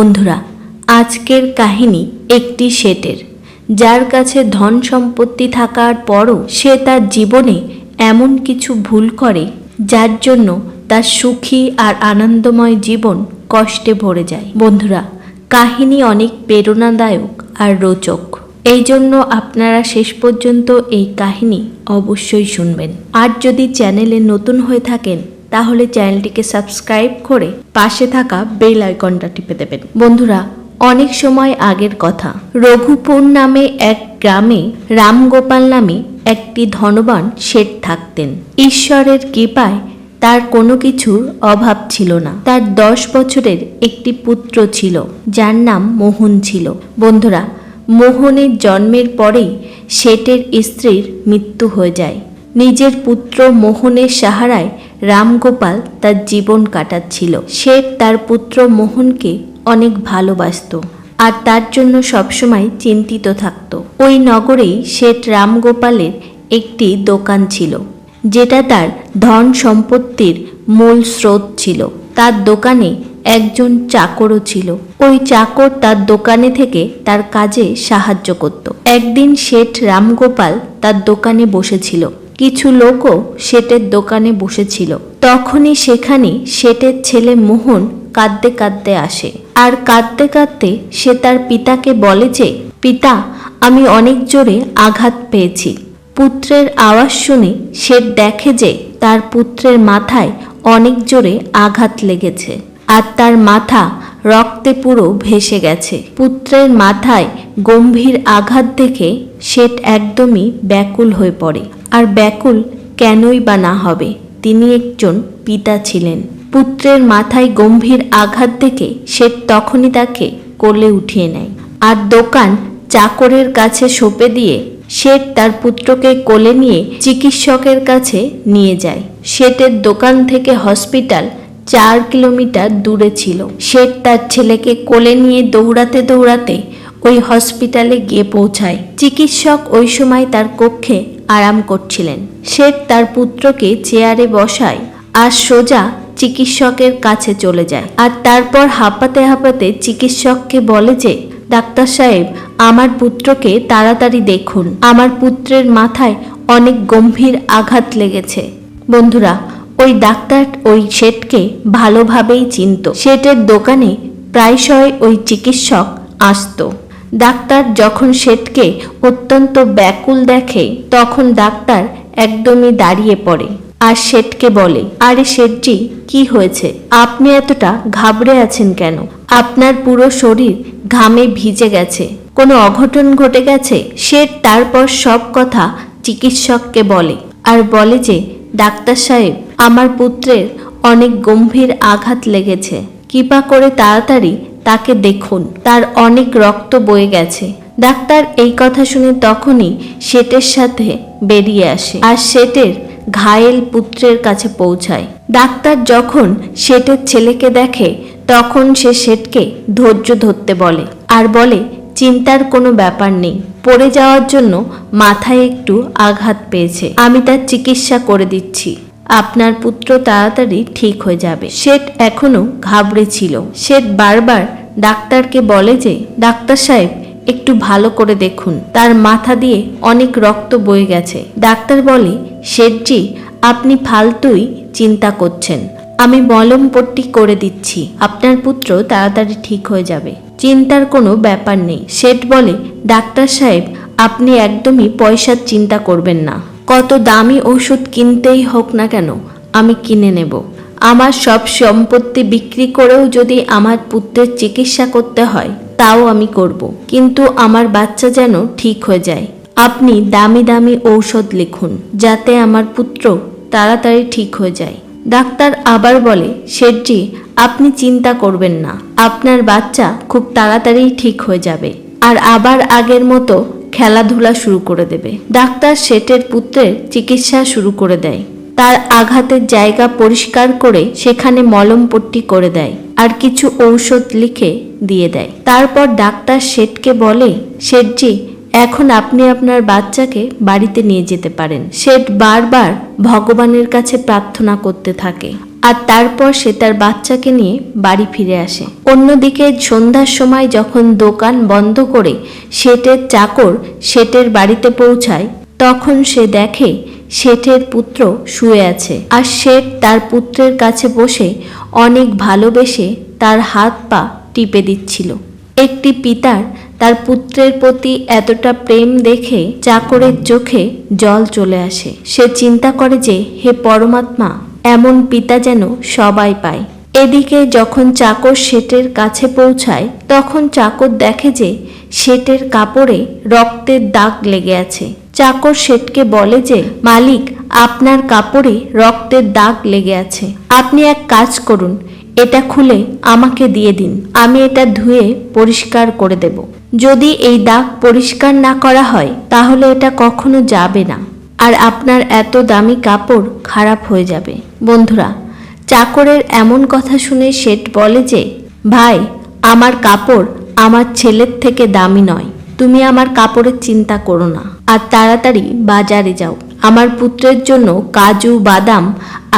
বন্ধুরা, আজকের কাহিনী একটি শেটের যার কাছে ধন সম্পত্তি থাকার পরও সে তার জীবনে এমন কিছু ভুল করে, যার জন্য তার সুখী আর আনন্দময় জীবন কষ্টে ভরে যায়। বন্ধুরা, কাহিনী অনেক প্রেরণাদায়ক আর রোচক। এই জন্য আপনারা শেষ পর্যন্ত এই কাহিনী অবশ্যই শুনবেন। আর যদি চ্যানেলে নতুন হয়ে থাকেন তাহলে চ্যানেলটিকে সাবস্ক্রাইব করে পাশে থাকা বেল আইকনটা টিপে দেবেন। বন্ধুরা, অনেক সময় আগের কথা। রঘুপুর নামে এক গ্রামে রামগোপাল নামে একটি ধনবান শেঠ থাকতেন। ঈশ্বরের কৃপায় তার কোনো কিছুর অভাব ছিল না। তার দশ বছরের একটি পুত্র ছিল, যার নাম মোহন ছিল। বন্ধুরা, মোহনের জন্মের পরেই শেঠের স্ত্রীর মৃত্যু হয়ে যায়। নিজের পুত্র মোহনের সাহারায় রামগোপাল তার জীবন কাটাচ্ছিল। শেঠ তার পুত্র মোহনকে অনেক ভালোবাসতো আর তার জন্য সবসময় চিন্তিত থাকত। ওই নগরেই শেঠ রামগোপালের একটি দোকান ছিল, যেটা তার ধন সম্পত্তির মূল স্রোত ছিল। তার দোকানে একজন চাকরও ছিল। ওই চাকর তার দোকানে থেকে তার কাজে সাহায্য করত। একদিন শেঠ রামগোপাল তার দোকানে বসেছিল। কিছু লোকও শেঠের দোকানে বসেছিল। তখনই সেখানে শেঠের ছেলে মোহন কাঁদতে কাঁদতে আসে। আর কাঁদতে কাঁদতে সে তার পিতাকে বলে যে, পিতা, আমি অনেক জোরে আঘাত পেয়েছি। পুত্রের আওয়াজ শুনে সে দেখে যে তার পুত্রের মাথায় অনেক জোরে আঘাত লেগেছে আর তার মাথা রক্তে পুরো ভেসে গেছে। পুত্রের মাথায় গম্ভীর আঘাত দেখে শেঠ একদমই ব্যাকুল হয়ে পড়ে। আর ব্যাকুল কেনই বা না হবে? তিনি একজন পিতা ছিলেন। পুত্রের মাথায় গম্ভীর আঘাত দেখে শেঠ তখনই তাকে কোলে উঠিয়ে নেয়। আর দোকান চাকরের কাছে সঁপে দিয়ে শেঠ তার পুত্রকে কোলে নিয়ে চিকিৎসকের কাছে নিয়ে যায়। শেঠের দোকান থেকে হসপিটাল চার কিলোমিটার দূরে ছিল। শেঠ তার ছেলেকে কোলে নিয়ে দৌড়াতে দৌড়াতে ওই হসপিটালে গিয়ে পৌঁছায়। চিকিৎসক ওই সময় তার কক্ষে আরাম করছিলেন। শেঠ তার পুত্রকে চেয়ারে বসায় আর সোজা চিকিৎসকের কাছে চলে যায়। আর তারপর হাঁপাতে হাঁপাতে চিকিৎসককে বলে যে, ডাক্তার সাহেব, আমার পুত্রকে তাড়াতাড়ি দেখুন। আমার পুত্রের মাথায় অনেক গম্ভীর আঘাত লেগেছে। বন্ধুরা, ওই ডাক্তার ওই শেঠকে ভালোভাবেই চিনত। শেঠের দোকানে প্রায়শই ওই চিকিৎসক আসতো। ডাক্তার যখন শেঠকে অত্যন্ত ব্যাকুল দেখে, তখন ডাক্তার একদমই দাঁড়িয়ে পড়ে। আর শেঠকে বলে, আরে শেঠজি, কি হয়েছে? আপনি এতটা ঘাবড়ে আছেন কেন? আপনার পুরো শরীর ঘামে ভিজে গেছে। কোনো অঘটন ঘটে গেছে? শেঠ তারপর সব কথা চিকিৎসককে বলে। আর বলে যে, ডাক্তার সাহেব, আমার পুত্রের অনেক গম্ভীর আঘাত লেগেছে। কৃপা করে তাড়াতাড়ি তাকে দেখুন, তার অনেক রক্ত বয়ে গেছে। ডাক্তার এই কথা শুনে তখনই শেটের সাথে বেরিয়ে আসে আর শেটের ঘায়েল পুত্রের কাছে পৌঁছায়। ডাক্তার যখন শেটের ছেলেকে দেখে, তখন সে শেঠকে ধৈর্য ধরতে বলে আর বলে, চিন্তার কোনো ব্যাপার নেই, পড়ে যাওয়ার জন্য মাথায় একটু আঘাত পেয়েছে। আমি তার চিকিৎসা করে দিচ্ছি। আপনার পুত্র তাড়াতাড়ি ঠিক হয়ে যাবে। শেঠ এখনও ঘাবড়ে ছিল। শেঠ বারবার ডাক্তারকে বলে যে, ডাক্তার সাহেব, একটু ভালো করে দেখুন। তার মাথা দিয়ে অনেক রক্ত বয়ে গেছে। ডাক্তার বলে, শেঠজি, আপনি ফালতুই চিন্তা করছেন। আমি মলম পট্টি করে দিচ্ছি। আপনার পুত্র তাড়াতাড়ি ঠিক হয়ে যাবে। চিন্তার কোনো ব্যাপার নেই। শেঠ বলে, ডাক্তার সাহেব, আপনি একদমই পয়সার চিন্তা করবেন না। কত দামি ওষুধ কিনতেই হোক না কেন, আমি কিনে নেব। আমার সব সম্পত্তি বিক্রি করেও যদি আমার পুত্রের চিকিৎসা করতে হয়, তাও আমি করব। কিন্তু আমার বাচ্চা যেন ঠিক হয়ে যায়। আপনি দামি দামি ঔষধ লিখুন, যাতে আমার পুত্র তাড়াতাড়ি ঠিক হয়ে যায়। ডাক্তার আবার বলে, শেঠজি, আপনি চিন্তা করবেন না। আপনার বাচ্চা খুব তাড়াতাড়ি ঠিক হয়ে যাবে। আর আবার আগের মতো খেলাধুলা শুরু করে দেবে। ডাক্তার শেঠের পুত্রের চিকিৎসা শুরু করে দেয়। তার আঘাতের জায়গা পরিষ্কার করে সেখানে মলম পট্টি করে দেয় আর কিছু ঔষধ লিখে দিয়ে দেয়। তারপর ডাক্তার শেঠকে বলে, শেঠজি, এখন আপনি আপনার বাচ্চাকে বাড়িতে নিয়ে যেতে পারেন। শেঠ বারবার ভগবানের কাছে প্রার্থনা করতে থাকে আর তারপর সে তার বাচ্চাকে নিয়ে বাড়ি ফিরে আসে। অন্যদিকে সন্ধ্যার সময় যখন দোকান বন্ধ করে শেঠের চাকর শেঠের বাড়িতে পৌঁছায়, তখন সে দেখে শেঠের পুত্র শুয়ে আছে। আর শেঠ তার পুত্রের কাছে বসে অনেক ভালোবেসে তার হাত পা টিপে দিচ্ছিল। একটি পিতার তার পুত্রের প্রতি এতটা প্রেম দেখে চাকরের চোখে জল চলে আসে। সে চিন্তা করে যে, হে পরমাত্মা, এমন পিতা যেন সবাই পায়। এদিকে যখন চাকর শেটের কাছে পৌঁছায়, তখন চাকর দেখে যে শেটের কাপড়ে রক্তের দাগ লেগে আছে। চাকর শেঠকে বলে যে, মালিক, আপনার কাপড়ে রক্তের দাগ লেগে আছে। আপনি এক কাজ করুন, এটা খুলে আমাকে দিয়ে দিন। আমি এটা ধুয়ে পরিষ্কার করে দেব। যদি এই দাগ পরিষ্কার না করা হয়, তাহলে এটা কখনো যাবে না। আর আপনার এত দামি কাপড় খারাপ হয়ে যাবে। বন্ধুরা, চাকরের এমন কথা শুনে শেঠ বলে যে, ভাই, আমার কাপড় আমার ছেলের থেকে দামি নয়। তুমি আমার কাপড়ের চিন্তা করো না, আর তাড়াতাড়ি বাজারে যাও। আমার পুত্রের জন্য কাজু, বাদাম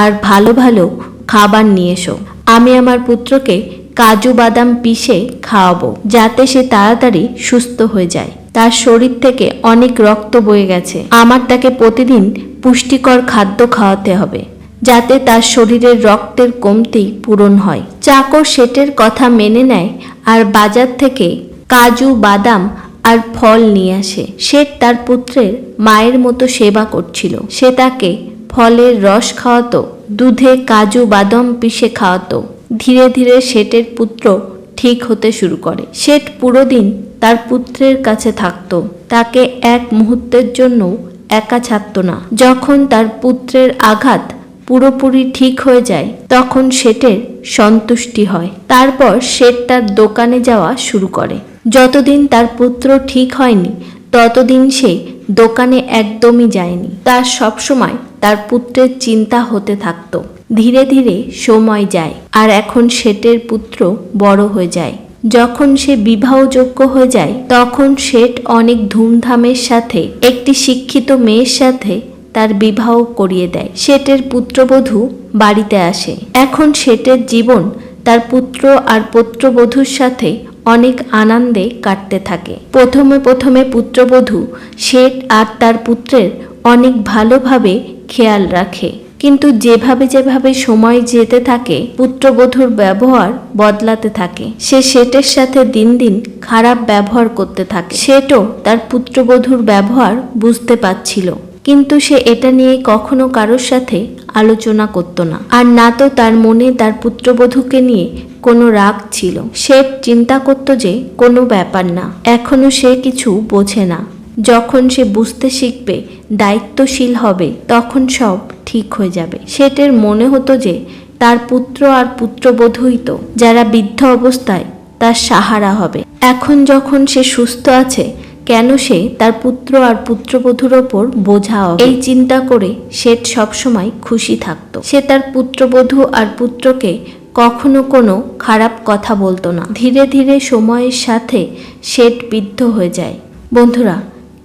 আর ভালো ভালো খাবার নিয়ে এসো। আমি আমার পুত্রকে কাজু, বাদাম পিষে খাওয়াবো, যাতে সে তাড়াতাড়ি সুস্থ হয়ে যায়। তার শরীর থেকে অনেক রক্ত বয়ে গেছে। আমার তাকে প্রতিদিন পুষ্টিকর খাদ্য খাওয়াতে হবে, যাতে তার শরীরের রক্তের কমতি পূরণ হয়। চাকর শেটের কথা মেনে নেয় আর বাজার থেকে কাজু, বাদাম আর ফল নিয়ে আসে। শেঠ তার পুত্রের মায়ের মতো সেবা করছিল। সে তাকে ফলের রস খাওয়াতো, দুধে কাজু বাদাম পিষে খাওয়াতো। ধীরে ধীরে শেঠের পুত্র ঠিক হতে শুরু করে। শেঠ পুরো দিন তার পুত্রের কাছে থাকতো। তাকে এক মুহূর্তের জন্য একা ছাড়ত না। যখন তার পুত্রের আঘাত পুরোপুরি ঠিক হয়ে যায়, তখন শেঠের সন্তুষ্টি হয়। তারপর শেঠ তার দোকানে যাওয়া শুরু করে। যতদিন তার পুত্র ঠিক হয়নি, ততদিন সে দোকানে একদমই যায়নি। তার সবসময় তার পুত্রের চিন্তা হতে থাকতো। ধীরে ধীরে সময় যায় আর এখন শেঠের পুত্র বড় হয়ে যায়। যখন সে বিবাহযোগ্য হয়ে যায়, তখন শেঠ অনেক ধুমধামের সাথে, একটি শিক্ষিত মেয়ের সাথে তার বিবাহ করিয়ে দেয়। শেঠের পুত্রবধূ বাড়িতে আসে। এখন শেঠের জীবন তার পুত্র আর পুত্রবধূর সাথে অনেক আনন্দে কাটতে থাকে। প্রথমে প্রথমে পুত্রবধূ শেঠ আর তার পুত্রের অনেক ভালোভাবে খেয়াল রাখে। কিন্তু যেভাবে যেভাবে সময় যেতে থাকে, পুত্রবধূর ব্যবহার বদলাতে থাকে। সে শেটের সাথে দিন দিন খারাপ ব্যবহার করতে থাকে। সেটও তার পুত্রবধূর ব্যবহার বুঝতে পারছিল। কিন্তু সে এটা নিয়ে কখনো কারোর সাথে আলোচনা করত না। আর না তো তার মনে তার পুত্রবধূকে নিয়ে কোনো রাগ ছিল। সে চিন্তা করত যে কোনো ব্যাপার না। এখনও সে কিছু বোঝে না। যখন সে বুঝতে শিখবে দায়িত্বশীল হবে, তখন সব ঠিক হয়ে যাবে। সেটের মনে হতো যে তার পুত্র আর পুত্রবধূই তো। যারা বৃদ্ধ অবস্থায় তার সাহারা হবে। এখন যখন সে সুস্থ আছে কেন সে তার পুত্র আর পুত্রবধূর ওপর বোঝা এই চিন্তা করে শেঠ সবসময় খুশি থাকতো। সে তার পুত্রবধূ আর পুত্রকে কখনো কোনো খারাপ কথা বলতো না। ধীরে ধীরে সময়ের সাথে শেঠ বৃদ্ধ হয়ে যায়। বন্ধুরা,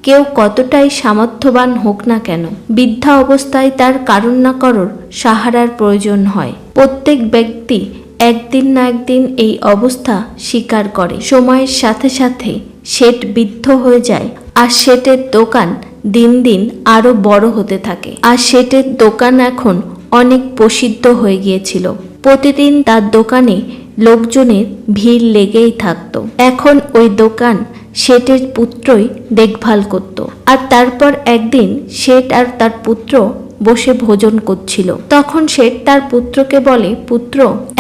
কেউ কতটাই সামর্থ্যবান হোক না কেন, বৃদ্ধা অবস্থায় তার কারণ না করর সাহারার প্রয়োজন হয়। প্রত্যেক ব্যক্তি একদিন না একদিন এই অবস্থা স্বীকার করে। সময়ের সাথে সাথে শেঠ বিদ্ধ হয়ে যায়, আর শেটের দোকান দিন দিন আরও বড় হতে থাকে। আর শেটের দোকান এখন অনেক প্রসিদ্ধ হয়ে গিয়েছিল। প্রতিদিন তার দোকানে লোকজনের ভিড় লেগেই থাকতো। এখন ওই দোকান শেঠের পুত্রই দেখভাল করত। আর তারপর একদিন শেঠ আর তার পুত্র বসে ভোজন করছিল। তখন শেঠ তার পুত্রকে বলে, পুত্র,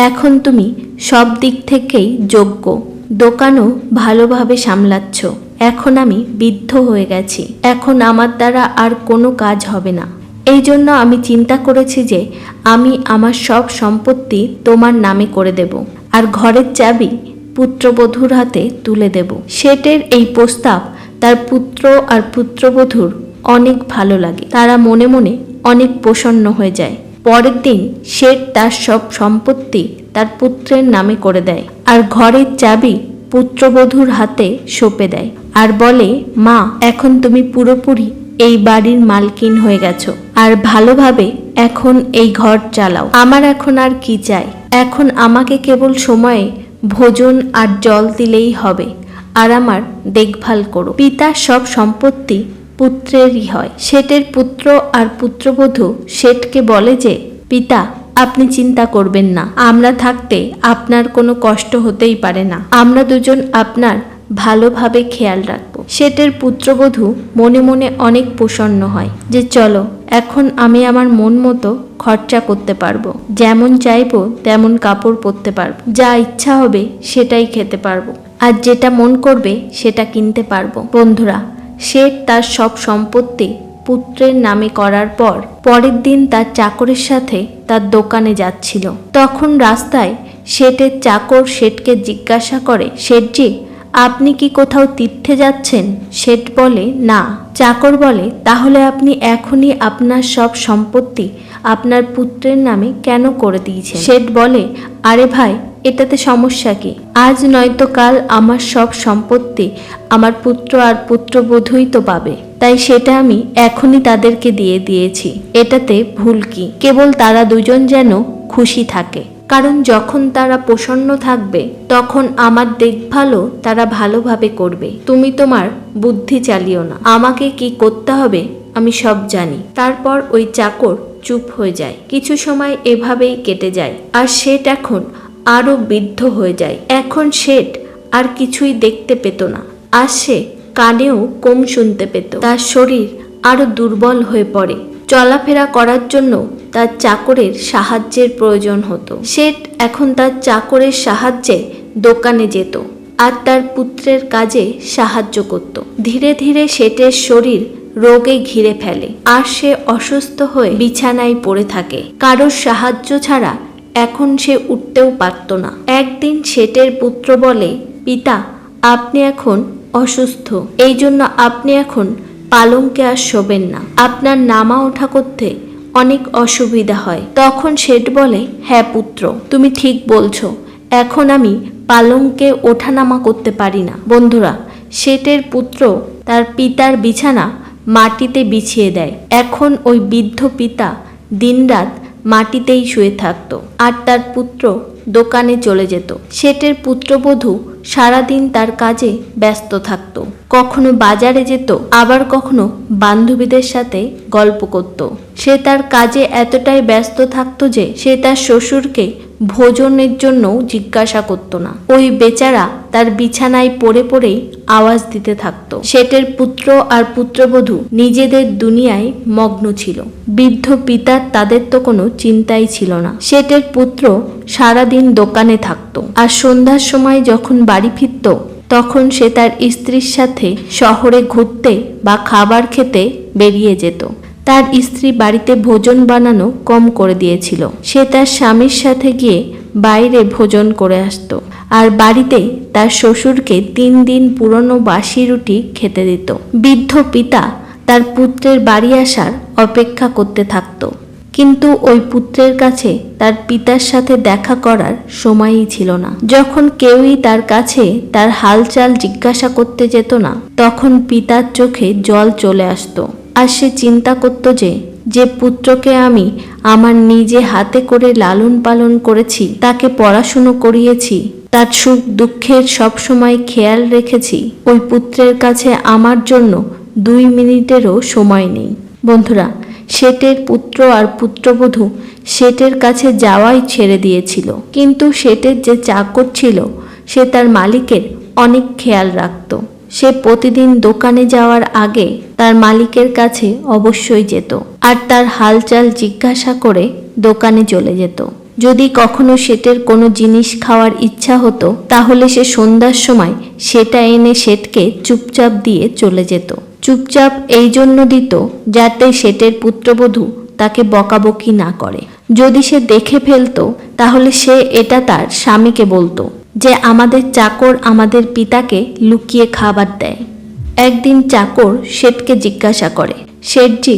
এখন তুমি সব দিক থেকেই যোগ্য। দোকানও ভালোভাবে সামলাচ্ছ। এখন আমি বৃদ্ধ হয়ে গেছি। এখন আমার দ্বারা আর কোনো কাজ হবে না। এই জন্য আমি চিন্তা করেছি যে আমি আমার সব সম্পত্তি তোমার নামে করে দেব আর ঘরের চাবি পুত্রবধূর হাতে তুলে দেব। শেটের এই প্রস্তাব তার পুত্র আর পুত্রবধূর অনেক ভালো লাগে। তারা মনে মনে অনেক প্রসন্ন হয়ে যায়। পরের দিন শেঠ তার সব সম্পত্তি তার পুত্রের নামে করে দেয়। আর ঘরের চাবি পুত্রবধূর হাতে সঁপে দেয়। আর বলে, মা, এখন তুমি পুরোপুরি এই বাড়ির মালকিন হয়ে গেছো। আর ভালোভাবে এখন এই ঘর চালাও। আমার এখন আর কি চাই? এখন আমাকে কেবল সময়ে ভোজন আর জল দিলেই হবে। আর আমার দেখভাল করো। পিতার সব সম্পত্তি পুত্রেরই হয়। শেঠের পুত্র আর পুত্রবধূ শেঠকে বলে যে, পিতা আপনি চিন্তা করবেন না। আমরা থাকতে আপনার কোনো কষ্ট হতেই পারে না। আমরা দুজন আপনার ভালোভাবে খেয়াল রাখব। শেঠের পুত্রবধূ মনে মনে অনেক প্রসন্ন হয় যে, চলো, এখন আমি আমার মন মতো খরচা করতে পারব। যেমন চাইব, তেমন কাপড় পরতে পারব। যা ইচ্ছা হবে সেটাই খেতে পারব। আর যেটা মন করবে, সেটা কিনতে পারব। বন্ধুরা, শেঠ তার সব সম্পত্তি পুত্রের নামে করার পর পরের দিন তার চাকরের সাথে তার দোকানে যাচ্ছিল। তখন রাস্তায় শেঠের চাকর শেঠকে জিজ্ঞাসা করে, শেঠজি, আপনি কি কোথাও তীর্থে যাচ্ছেন? শেঠ বলে, না। চাকর বলে, তাহলে আপনি এখনই আপনার সব সম্পত্তি আপনার পুত্রের নামে কেন করে দিয়েছেন? শেঠ বলে, আরে ভাই, এটাতে সমস্যা কি? আজ নয়তো কাল আমার সব সম্পত্তি আমার পুত্র আর পুত্রবধূই তো পাবে। তাই সেটা আমি এখনই তাদেরকে দিয়ে দিয়েছি। এটাতে ভুল কি? কেবল তারা দুজন যেন খুশি থাকে। কারণ যখন তারা প্রসন্ন থাকবে, তখন আমার দেখভালও তারা ভালোভাবে করবে। তুমি তোমার বুদ্ধি চালিও না। আমাকে কি করতে হবে আমি সব জানি। তারপর ওই চাকর চুপ হয়ে যায়। কিছু সময় এভাবেই কেটে যায়। আর শেঠ এখন আরও বৃদ্ধ হয়ে যায়। এখন শেঠ আর কিছুই দেখতে পেত না। আর সে কানেও কম শুনতে পেত। তার শরীর আরও দুর্বল হয়ে পড়ে। চলাফেরা করার জন্য তার চাকরের সাহায্যের প্রয়োজন হতো। শেঠ এখন তার চাকরের সাহায্যে দোকানে যেত আর তার পুত্রের কাজে সাহায্য করত। ধীরে ধীরে শেঠের শরীর রোগে ঘিরে ফেলে। আর সে অসুস্থ হয়ে বিছানায় পড়ে থাকে। কারোর সাহায্য ছাড়া এখন সে উঠতেও পারত না। একদিন শেঠের পুত্র বলে, পিতা, আপনি এখন অসুস্থ। এই জন্য আপনি এখন পালঙ্কে আর শোবেন না। আপনার নামা ওঠা করতে অনেক অসুবিধা হয়। তখন শেঠ বলে হ্যাঁ পুত্র, তুমি ঠিক বলছো। এখন আমি পালঙ্কে ওঠানামা করতে পারি না। বন্ধুরা, শেঠের পুত্র তার পিতার বিছানা মাটিতে বিছিয়ে দেয়। এখন ওই বৃদ্ধ পিতা দিনরাত মাটিতেই শুয়ে থাকতো আর তার পুত্র দোকানে চলে যেত। শেঠের পুত্রবধূ সারাদিন তার কাজে ব্যস্ত থাকতো। কখনো বাজারে যেত, আবার কখনো বান্ধবীদের সাথে গল্প করত। সে তার কাজে এতটাই ব্যস্ত থাকতো যে সে তার শ্বশুরকে ভোজনের জন্য জিজ্ঞাসা করত না। ওই বেচারা তার বিছানায় পড়ে পড়েই আওয়াজ দিতে থাকতো। শেঠের পুত্র আর পুত্রবধূ নিজেদের দুনিয়ায় মগ্ন ছিল। বৃদ্ধ পিতার তাদের তো কোনো চিন্তাই ছিল না। শেঠের পুত্র সারাদিন দোকানে থাকতো। আর সন্ধ্যার সময় যখন বাড়ি ফিরত, তখন সে তার স্ত্রীর সাথে শহরে ঘুরতে বা খাবার খেতে বেরিয়ে যেত। তার স্ত্রী বাড়িতে ভোজন বানানো কম করে দিয়েছিল। সে তার স্বামীর সাথে গিয়ে বাইরে ভোজন করে আসতো আর বাড়িতে তার শ্বশুরকে তিন দিন পুরনো বাসি রুটি খেতে দিত। বৃদ্ধ পিতা তার পুত্রের বাড়ি আসার অপেক্ষা করতে থাকতো। কিন্তু ওই পুত্রের কাছে তার পিতার সাথে দেখা করার সময়ই ছিল না। যখন কেউই তার কাছে তার হালচাল জিজ্ঞাসা করতে যেত না, তখন পিতার চোখে জল চলে আসতো। আর সে চিন্তা করত যে যে পুত্রকে আমি আমার নিজে হাতে করে লালন পালন করেছি, তাকে পড়াশুনো করিয়েছি, তার সুখ দুঃখের সবসময় খেয়াল রেখেছি, ওই পুত্রের কাছে আমার জন্য দুই মিনিটেরও সময় নেই। বন্ধুরা শেঠের পুত্র আর পুত্রবধূ শেঠের কাছে যাওয়াই ছেড়ে দিয়েছিল। কিন্তু শেঠের যে চাকর ছিল, সে তার মালিকের অনেক খেয়াল রাখত। সে প্রতিদিন দোকানে যাওয়ার আগে তার মালিকের কাছে অবশ্যই যেত আর তার হালচাল জিজ্ঞাসা করে দোকানে চলে যেত। যদি কখনো শেঠের কোনো জিনিস খাওয়ার ইচ্ছা হতো, তাহলে সে সন্ধ্যার সময় সেটা এনে শেঠকে চুপচাপ দিয়ে চলে যেত। চুপচাপ এই জন্য দিত যাতে শেঠের পুত্রবধূ তাকে বকাবকি না করে। যদি সে দেখে ফেলতো, তাহলে সে এটা তার স্বামীকে বলতো। যে আমাদের চাকর আমাদের পিতাকে লুকিয়ে খাবার দেয়। একদিন চাকর শেঠকে জিজ্ঞাসা করে, শেঠজি,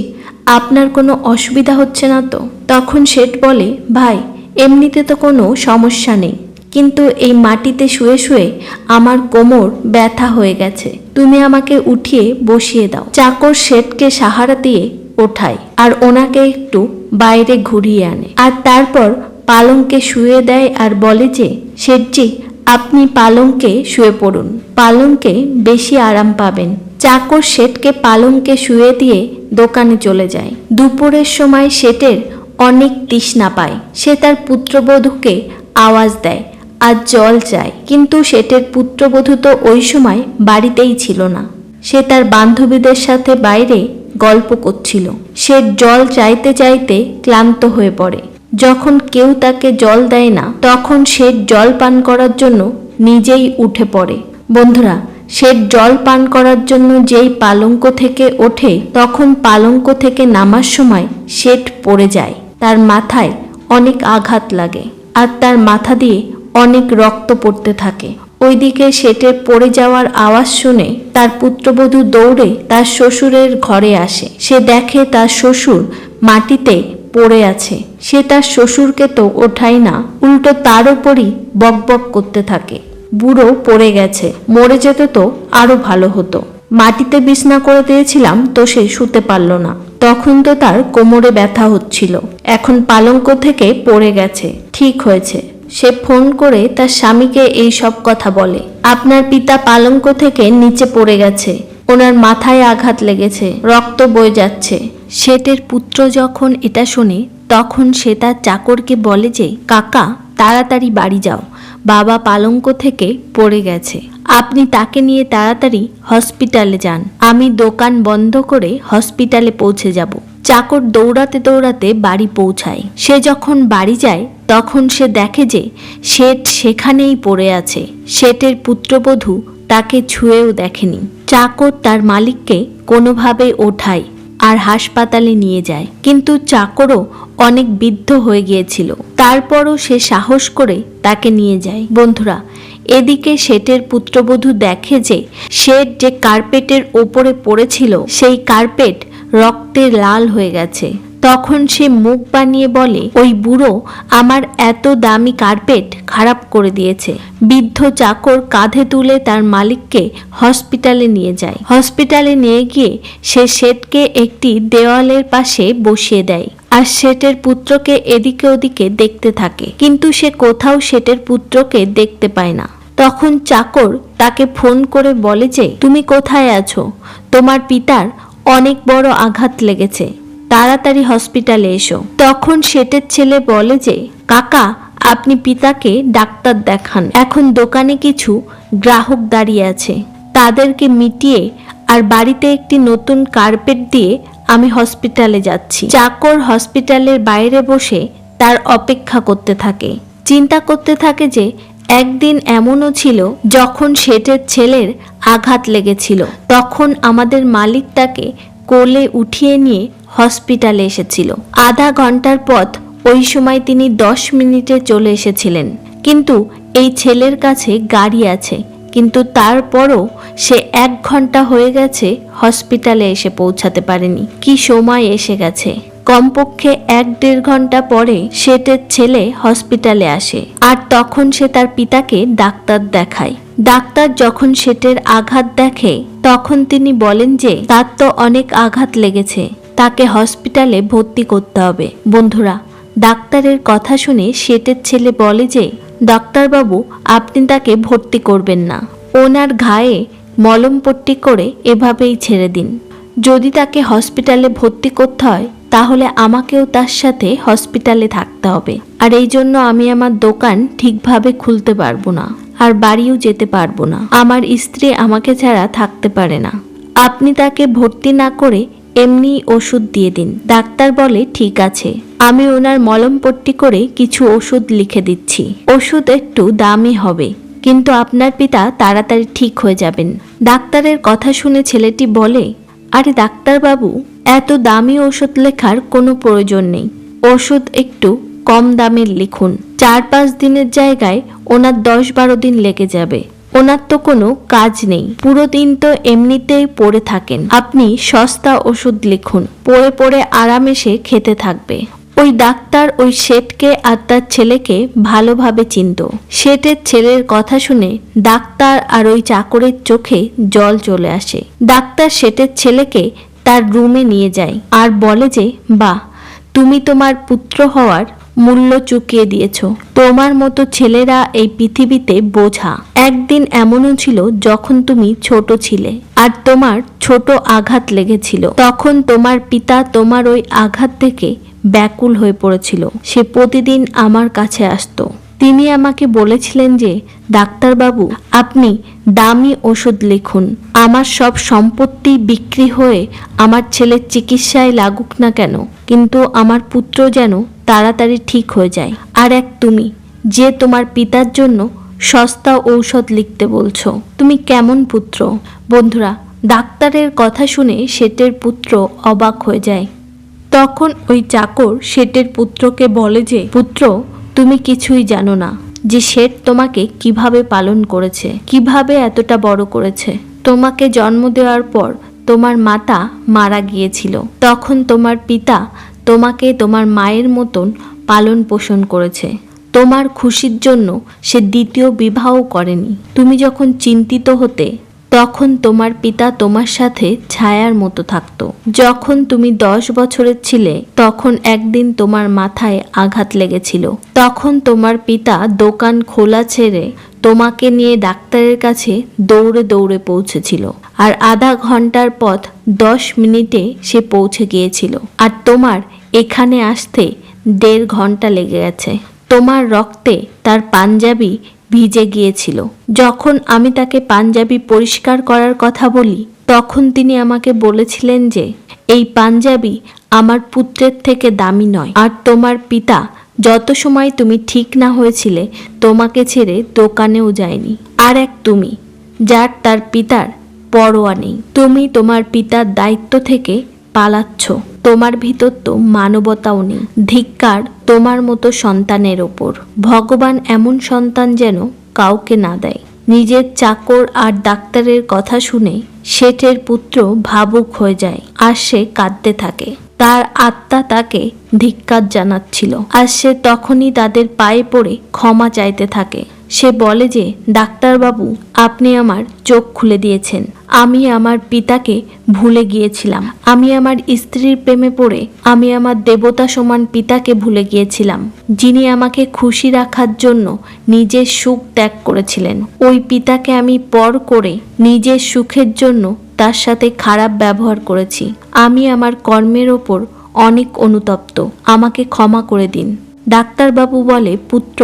আপনার কোনো অসুবিধা হচ্ছে না তো? তখন শেঠ বলে, ভাই, এমনিতে তো কোনো সমস্যা নেই, কিন্তু এই মাটিতে শুয়ে শুয়ে আমার কোমর ব্যথা হয়ে গেছে। তুমি আমাকে উঠিয়ে বসিয়ে দাও। চাকর শেঠকে সাহারা দিয়ে ওঠায় আর ওনাকে একটু বাইরে ঘুরিয়ে আনে। আর তারপর পালংকে শুয়ে দেয় আর বলে যে, শেঠজি আপনি পালঙ্কে শুয়ে পড়ুন। পালঙ্কে বেশি আরাম পাবেন। চাকর শেঠকে পালঙ্কে শুয়ে দিয়ে দোকানে চলে যায়। দুপুরের সময় শেঠের অনেক তৃষ্ণা পায়। সে তার পুত্রবধূকে আওয়াজ দেয় আর জল চায়। কিন্তু শেঠের পুত্রবধূ তো ওই সময় বাড়িতেই ছিল না। সে তার বান্ধবীদের সাথে বাইরে গল্প করছিল। সে জল চাইতে চাইতে ক্লান্ত হয়ে পড়ে। যখন কেউ তাকে জল দেয় না, তখন সে জল পান করার জন্য নিজেই উঠে পড়ে। বন্ধুরা, সে জল পান করার জন্য যেই পালঙ্ক থেকে ওঠে, তখন পালঙ্ক থেকে নামার সময় শেঠ পড়ে যায়। তার মাথায় অনেক আঘাত লাগে আর তার মাথা দিয়ে অনেক রক্ত পড়তে থাকে। ওইদিকে শেটের পড়ে যাওয়ার আওয়াজ শুনে তার পুত্রবধূ দৌড়ে তার শ্বশুরের ঘরে আসে। সে দেখে তার শ্বশুর মাটিতে পড়ে আছে, সে তার শ্বশুরকে তো ওঠায় না, উল্টো তার ওপরই বকবক করতে থাকে। বুড়ো পড়ে গেছে, মরে যেত তো আরও ভালো হতো। মাটিতে বিছনা করে দিয়েছিলাম তো সে শুতে পারল না। তখন তো তার কোমরে ব্যথা হচ্ছিল। এখন পালঙ্ক থেকে পড়ে গেছে, ঠিক হয়েছে। সে ফোন করে তার স্বামীকে এই সব কথা বলে। আপনার পিতা পালঙ্ক থেকে নিচে পড়ে গেছে, ওনার মাথায় আঘাত লেগেছে, রক্ত বয়ে যাচ্ছে। শেঠের পুত্র যখন এটা শোনে, তখন সে তার চাকরকে বলে যে, কাকা, তাড়াতাড়ি বাড়ি যাও। বাবা পালঙ্ক থেকে পড়ে গেছে। আপনি তাকে নিয়ে তাড়াতাড়ি হসপিটালে যান। আমি দোকান বন্ধ করে হসপিটালে পৌঁছে যাব। চাকর দৌড়াতে দৌড়াতে বাড়ি পৌঁছায়। সে যখন বাড়ি যায়, তখন সে দেখে যে, শেঠ সেখানেই পড়ে আছে। শেঠের পুত্রবধূ তাকে ছুঁয়েও দেখেনি। চাকর তার মালিককে কোনোভাবে ওঠায়। আর হাসপাতালে নিয়ে যায়। কিন্তু চাকরও অনেক বিদ্ধ হয়ে গিয়েছিল। তারপরও সে সাহস করে তাকে নিয়ে যায়। বন্ধুরা, এদিকে শেঠের পুত্রবধূ দেখে যে শেঠ যে কার্পেটের ওপরে পড়েছিল, সেই কার্পেট রক্তে লাল হয়ে গেছে। তখন সে মুখ বানিয়ে বলে, ওই বুড়ো আমার এত দামি কার্পেট খারাপ করে দিয়েছে। বৃদ্ধ চাকর কাঁধে তুলে তার মালিককে হসপিটালে নিয়ে যায়। হসপিটালে নিয়ে গিয়ে সে শেঠকে একটি দেওয়ালের পাশে বসিয়ে দেয় আর শেঠের পুত্রকে এদিকে ওদিকে দেখতে থাকে। কিন্তু সে কোথাও শেঠের পুত্রকে দেখতে পায় না। তখন চাকর তাকে ফোন করে বলে যে, তুমি কোথায় আছো? তোমার পিতার অনেক বড় আঘাত লেগেছে। তাড়াতাড়ি হসপিটালে এসো। তখন শেঠের ছেলে বলে যে, কাকা, আপনি পিতাকে ডাক্তার দেখান। এখন দোকানে কিছু গ্রাহক দাঁড়িয়ে আছে। তাদেরকে মিটিয়ে আর বাড়িতে একটি নতুন কার্পেট দিয়ে আমি হসপিটালে যাচ্ছি। চাকর হসপিটালের বাইরে বসে তার অপেক্ষা করতে থাকে। চিন্তা করতে থাকে যে, একদিন এমনও ছিল যখন শেঠের ছেলের আঘাত লেগেছিল। তখন আমাদের মালিক তাকে কোলে উঠিয়ে নিয়ে হসপিটালে এসেছিল। আধা ঘণ্টার পথ ওই সময় তিনি দশ মিনিটে চলে এসেছিলেন। কিন্তু এই ছেলের কাছে গাড়ি আছে, কিন্তু তারপরও সে এক ঘণ্টা হয়ে গেছে হসপিটালে এসে পৌঁছাতে পারেনি। কি সময় এসে গেছে। কমপক্ষে এক দেড় ঘণ্টা পরে শেটের ছেলে হসপিটালে আসে আর তখন সে তার পিতাকে ডাক্তার দেখায়। ডাক্তার যখন শেটের আঘাত দেখে, তখন তিনি বলেন যে তার তো অনেক আঘাত লেগেছে। তাকে হসপিটালে ভর্তি করতে হবে। বন্ধুরা, ডাক্তারের কথা শুনে শেটের ছেলে বলে যে, ডাক্তারবাবু, আপনি তাকে ভর্তি করবেন না। ওনার ঘায়ে মলম পট্টি করে এভাবেই ছেড়ে দিন। যদি তাকে হসপিটালে ভর্তি করতে হয়, তাহলে আমাকেও তার সাথে হসপিটালে থাকতে হবে। আর এই জন্য আমি আমার দোকান ঠিকভাবে খুলতে পারব না আর বাড়িও যেতে পারব না। আমার স্ত্রী আমাকে ছাড়া থাকতে পারে না। আপনি তাকে ভর্তি না করে এমনি ওষুধ দিয়ে দিন। ডাক্তার বলে, ঠিক আছে। আমি ওনার মলম পট্টি করে কিছু ওষুধ লিখে দিচ্ছি। ওষুধ একটু দামি হবে, কিন্তু আপনার পিতা তাড়াতাড়ি ঠিক হয়ে যাবেন। ডাক্তারের কথা শুনে ছেলেটি বলে, আরে ডাক্তারবাবু, এত দামি ওষুধ লেখার কোনো প্রয়োজন নেই। ওষুধ একটু কম দামের লিখুন। চার পাঁচ দিনের জায়গায় ওনার দশ বারো দিন লেগে যাবে। ওনার তো কোনো কাজ নেই। পুরো দিন তো এমনিতেই পড়ে থাকেন। আপনি সস্তা ওষুধ লিখুন। পড়ে পড়ে আরামে সে খেতে থাকবে। ওই ডাক্তার ওই শেঠকে আর তার ছেলেকে ভালোভাবে চিনত। শেঠের ছেলের কথা শুনে ডাক্তার আর ওই চাকরের চোখে জল চলে আসে। ডাক্তার শেঠের ছেলেকে তার রুমে নিয়ে যায় আর বলে যে বা তুমি তোমার পুত্র হওয়ার মূল্য চুকিয়ে দিয়েছ। তোমার মতো ছেলেরা এই পৃথিবীতে বোঝা। একদিন এমনও ছিল যখন তুমি ছোট ছিলে আর তোমার ছোট আঘাত লেগেছিল। তখন তোমার পিতা তোমার ওই আঘাত থেকে ব্যাকুল হয়ে পড়েছিল। সে প্রতিদিন আমার কাছে আসতো। তিনি আমাকে বলেছিলেন যে, ডাক্তারবাবু, আপনি দামি ওষুধ লিখুন। আমার সব সম্পত্তি বিক্রি হয়ে আমার ছেলের চিকিৎসায় লাগুক না কেন। কিন্তু আমার পুত্র যেন তাড়াতাড়ি ঠিক হয়ে যায়। আর এক তুমি, যে তোমার পিতার জন্য সস্তা ঔষধ লিখতে বলছো। তুমি কেমন পুত্র? বন্ধুরা, ডাক্তারের কথা শুনে শেটের পুত্র অবাক হয়ে যায়। তখন ওই চাকর শেটের পুত্রকে বলে যে, পুত্র, তুমি কিছুই জানো না যে শেঠ তোমাকে কীভাবে পালন করেছে, কীভাবে এতটা বড় করেছে। তোমাকে জন্ম দেওয়ার পর তোমার মাতা মারা গিয়েছিল। তখন তোমার পিতা তোমাকে তোমার মায়ের মতন পালন পোষণ করেছে। তোমার খুশির জন্য সে দ্বিতীয় বিবাহ করেনি। তুমি যখন চিন্তিত হতে, তখন তোমার পিতা তোমার সাথে ছায়ার মতো থাকতো। যখন তুমি দশ বছরের ছিলে, তখন একদিন তোমার মাথায় আঘাত লেগেছিল। তখন তোমার পিতা দোকান খোলা ছেড়ে তোমাকে নিয়ে ডাক্তারের কাছে দৌড়ে দৌড়ে পৌঁছেছিল। আর আধা ঘণ্টার পথ দশ মিনিটে সে পৌঁছে গিয়েছিল। আর তোমার এখানে আসতে দেড় ঘণ্টা লেগে গেছে। তোমার রক্তে তার পাঞ্জাবি ভিজে গিয়েছিল। যখন আমি তাকে পাঞ্জাবি পরিষ্কার করার কথা বলি, তখন তিনি আমাকে বলেছিলেন যে, এই পাঞ্জাবি আমার পুত্রের থেকে দামি নয়। আর তোমার পিতা যত সময় তুমি ঠিক না হয়েছিলে, তোমাকে ছেড়ে দোকানেও যায়নি। আর এক তুমি, যার তার পিতার পরোয়া নেই। তুমি তোমার পিতার দায়িত্ব থেকে পালাচ্ছ। তোমার ভিতর তো মানবতাও নেই। ধিক্কার তোমার মতো সন্তানের ওপর। ভগবান এমন সন্তান যেন কাউকে না দেয়। নিজের চাকর আর ডাক্তারের কথা শুনে শেঠের পুত্র ভাবুক হয়ে যায় আর সে কাঁদতে থাকে। তার আত্মা তাকে ধিক্কার জানাচ্ছিল। আর সে তখনই তাদের পায়ে পড়ে ক্ষমা চাইতে থাকে। সে বলে যে, ডাক্তারবাবু, আপনি আমার চোখ খুলে দিয়েছেন। আমি আমার পিতাকে ভুলে গিয়েছিলাম। আমি আমার স্ত্রীর প্রেমে পড়ে আমি আমার দেবতা সমান পিতাকে ভুলে গিয়েছিলাম, যিনি আমাকে খুশি রাখার জন্য নিজের সুখ ত্যাগ করেছিলেন। ওই পিতাকে আমি পর করে নিজের সুখের জন্য তার সাথে খারাপ ব্যবহার করেছি। আমি আমার কর্মের ওপর অনেক অনুতপ্ত। আমাকে ক্ষমা করে দিন। ডাক্তারবাবু বলে, পুত্র,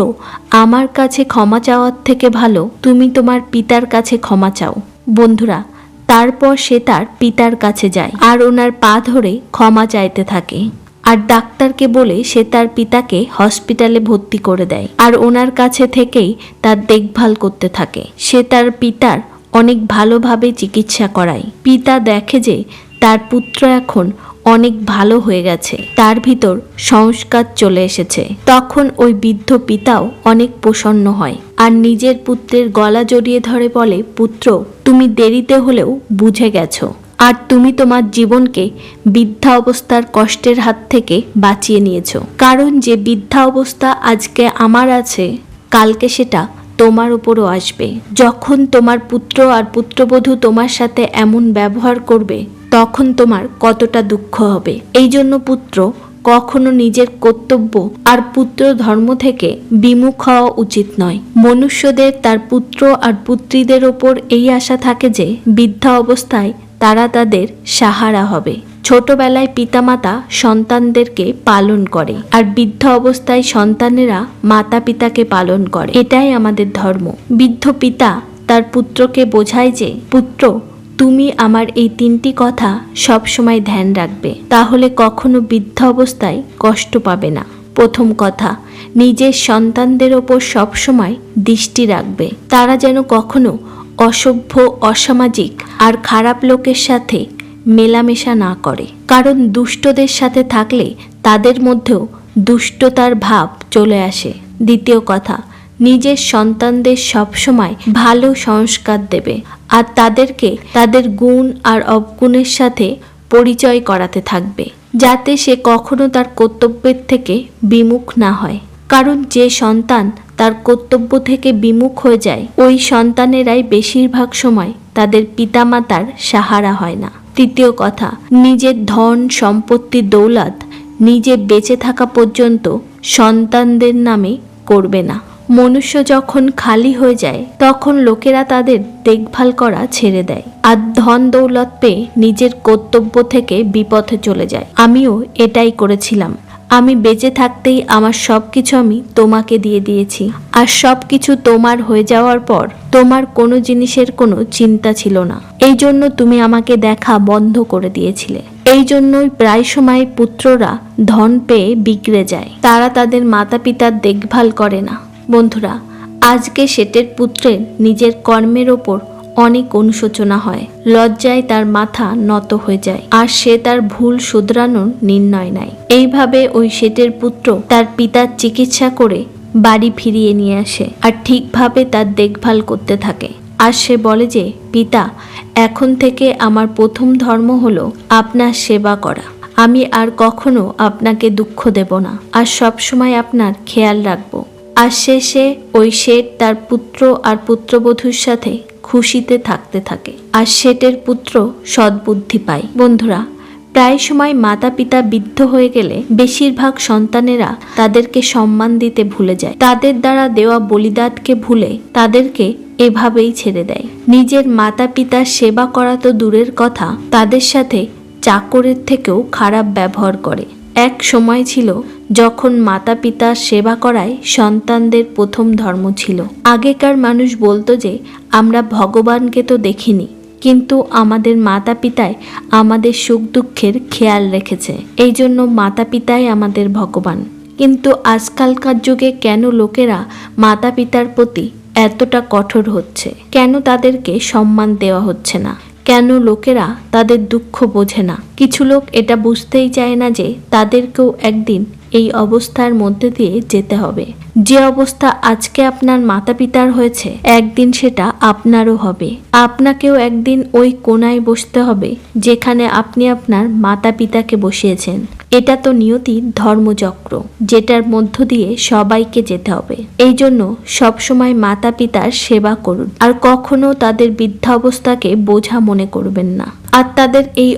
আমার কাছে ক্ষমা চাওয়ার থেকে ভালো, তুমি তোমার পিতার কাছে ক্ষমা চাও। বন্ধুরা, তারপর সে তার পিতার কাছে যায়, আর ওনার পা ধরে ক্ষমা চাইতে থাকে। আর ডাক্তারকে বলে, সে তার পিতাকে হসপিটালে ভর্তি করে দেয়, আর ওনার কাছে থেকেই তার দেখভাল করতে থাকে। সে তার পিতার অনেক ভালোভাবে চিকিৎসা করায়। পিতা দেখে যে তার পুত্র এখন অনেক ভালো হয়ে গেছে। তার ভিতর সংস্কার চলে এসেছে। তখন ওই বৃদ্ধ পিতাও অনেক প্রসন্ন হয়। আর নিজের পুত্রের গলা জড়িয়ে ধরে বলে, পুত্র, তুমি দেরিতে হলেও বুঝে গেছো। আর তুমি তোমার জীবনকে বৃদ্ধা অবস্থার কষ্টের হাত থেকে বাঁচিয়ে নিয়েছো। কারণ যে বৃদ্ধা অবস্থা আজকে আমার আছে, কালকে সেটা তোমার উপরও আসবে। যখন তোমার পুত্র আর পুত্রবধূ তোমার সাথে এমন ব্যবহার করবে তখন তোমার কতটা দুঃখ হবে। এই জন্য পুত্র, কখনো নিজের কর্তব্য আর পুত্র ধর্ম থেকে বিমুখ হওয়া উচিত নয়। মনুষ্যদের তার পুত্র আর পুত্রীদের ওপর এই আশা থাকে যে, বৃদ্ধা অবস্থায় তারা তাদের সাহারা হবে। ছোটবেলায় পিতামাতা সন্তানদেরকে পালন করে আর বৃদ্ধ অবস্থায় সন্তানেরা মাতা পিতাকে পালন করে। এটাই আমাদের ধর্ম। বৃদ্ধ পিতা তার পুত্রকে বোঝায় যে, পুত্র তুমি আমার এই তিনটি কথা সব সময় ধ্যান রাখবে। তাহলে কখনো বৃদ্ধ অবস্থায় কষ্ট পাবে না। প্রথম কথা, নিজের সন্তানদের ওপর সবসময় দৃষ্টি রাখবে। তারা যেন কখনো অসভ্য, অসামাজিক আর খারাপ লোকের সাথে মেলামেশা না করে। কারণ দুষ্টদের সাথে থাকলে তাদের মধ্যেও দুষ্টতার ভাব চলে আসে। দ্বিতীয় কথা, নিজের সন্তানদের সবসময় ভালো সংস্কার দেবে। আর তাদেরকে তাদের গুণ আর অবগুণের সাথে পরিচয় করাতে থাকবে, যাতে সে কখনো তার কর্তব্যের থেকে বিমুখ না হয়। কারণ যে সন্তান তার কর্তব্য থেকে বিমুখ হয়ে যায়, ওই সন্তানেরাই বেশিরভাগ সময় তাদের পিতামাতার সাহারা হয় না। তৃতীয় কথা, নিজের ধন, সম্পত্তি, দৌলত নিজে বেঁচে থাকা পর্যন্ত সন্তানদের নামে করবে না। মনুষ্য যখন খালি হয়ে যায়, তখন লোকেরা তাদের দেখভাল করা ছেড়ে দেয় আর ধন দৌলত পেয়ে নিজের কর্তব্য থেকে বিপথে চলে যায়। আমিও এটাই করেছিলাম। আমি বেঁচে থাকতেই আমার সব কিছু আমি তোমাকে দিয়ে দিয়েছি। আর সব কিছু তোমার হয়ে যাওয়ার পর তোমার কোনো জিনিসের কোনো চিন্তা ছিল না। এই জন্য তুমি আমাকে দেখা বন্ধ করে দিয়েছিলে। এই জন্যই প্রায় সময় পুত্ররা ধন পেয়ে বিগড়ে যায়। তারা তাদের মাতা পিতার দেখভাল করে না। বন্ধুরা, আজকে শেটের পুত্রের নিজের কর্মের ওপর অনেক অনুশোচনা হয়। লজ্জায় তার মাথা নত হয়ে যায় আর সে তার ভুল শুধরানোর নির্ণয় নেয়। এইভাবে ওই শেটের পুত্র তার পিতার চিকিৎসা করে বাড়ি ফিরিয়ে নিয়ে আসে আর ঠিকভাবে তার দেখভাল করতে থাকে। আর সে বলে যে, পিতা, এখন থেকে আমার প্রথম ধর্ম হলো আপনার সেবা করা। আমি আর কখনো আপনাকে দুঃখ দেব না। আর সবসময় আপনার খেয়াল রাখব। আর শেষে ওই শেঠ তার পুত্র আর পুত্রবধূর সাথে খুশিতে থাকতে থাকে। আর শেঠের পুত্র সদ্বুদ্ধি পায়। বন্ধুরা, প্রায় সময় মাতা পিতা বৃদ্ধ হয়ে গেলে বেশিরভাগ সন্তানেরা তাদেরকে সম্মান দিতে ভুলে যায়। তাদের দ্বারা দেওয়া বলিদাতকে ভুলে তাদেরকে এভাবেই ছেড়ে দেয়। নিজের মাতা পিতার সেবা করা তো দূরের কথা, তাদের সাথে চাকরের থেকেও খারাপ ব্যবহার করে। এক সময় ছিল যখন মাতা পিতার সেবা করায় সন্তানদের প্রথম ধর্ম ছিল। আগেকার মানুষ বলতো যে, আমরা ভগবানকে তো দেখিনি, কিন্তু আমাদের মাতা পিতায় আমাদের সুখ দুঃখের খেয়াল রেখেছে। এই জন্য মাতা পিতাই আমাদের ভগবান। কিন্তু আজকালকার যুগে কেন লোকেরা মাতা পিতার প্রতি এতটা কঠোর হচ্ছে? কেন তাদেরকে সম্মান দেওয়া হচ্ছে না? কেন লোকেরা তাদের দুঃখ বোঝে না? কিছু লোক এটা বুঝতেই চায় না যে তাদেরকেও একদিন এই অবস্থার মধ্যে দিয়ে যেতে হবে। যে অবস্থা আজকে আপনার মাতা পিতার হয়েছে, একদিন সেটা আপনারও হবে। আপনাকেও একদিন ওই কোনায় বসতে হবে, যেখানে আপনি আপনার মাতা পিতাকে বসিয়েছেন। এটা তো নিয়তি ধর্মচক্র, যেটার মধ্য দিয়ে সবাইকে যেতে হবে। এই জন্য সবসময় মাতা পিতার সেবা করুন, আর কখনো তাদের বৃদ্ধাবস্থাকে বোঝা মনে করবেন না। আর তাদের এই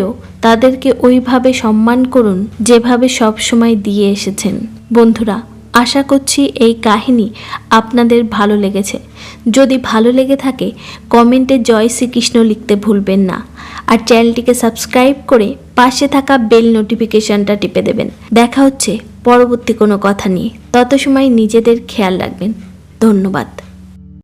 অবস্থায়ও তাদেরকে ওইভাবে সম্মান করুন যেভাবে সবসময় দিয়ে এসেছেন। বন্ধুরা, আশা করছি এই কাহিনী আপনাদের ভালো লেগেছে। যদি ভালো লেগে থাকে, কমেন্টে জয় শ্রীকৃষ্ণ লিখতে ভুলবেন না। আর চ্যানেলটিকে সাবস্ক্রাইব করে পাশে থাকা বেল নোটিফিকেশনটা টিপে দেবেন। দেখা হচ্ছে পরবর্তী কোনো কথা নিয়ে। তত সময় নিজেদের খেয়াল রাখবেন। ধন্যবাদ।